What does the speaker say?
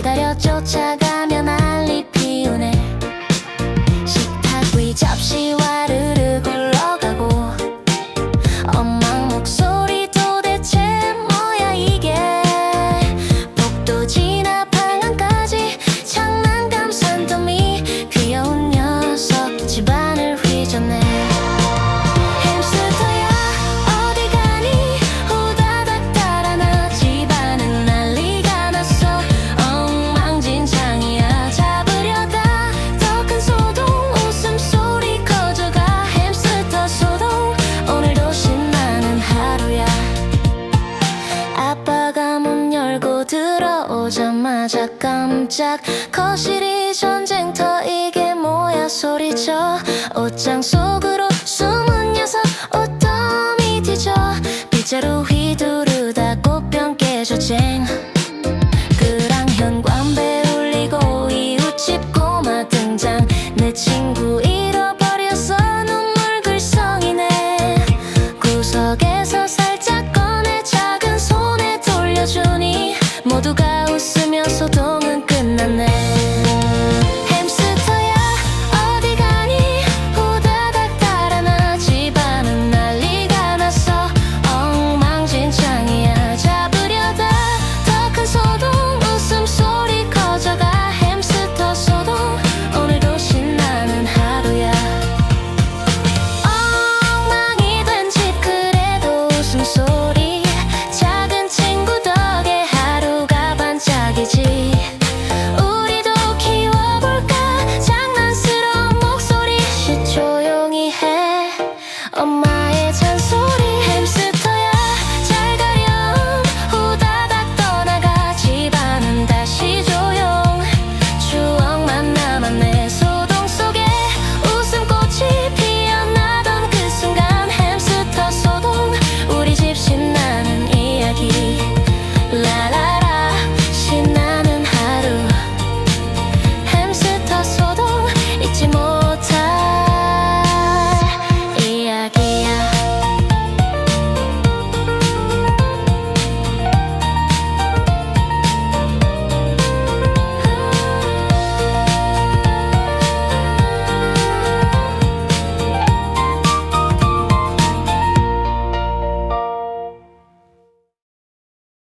기다려 쫓아가 일어나자 깜짝. 거실이 전쟁터 이게 뭐야 소리죠 옷장 속으로 숨은 녀석 옷더미 뒤져. 빗자루 휘두르다 꽃병 깨져 쟁 그랑 현관 배울리고 이웃집 꼬마 등장. 내 친구 on my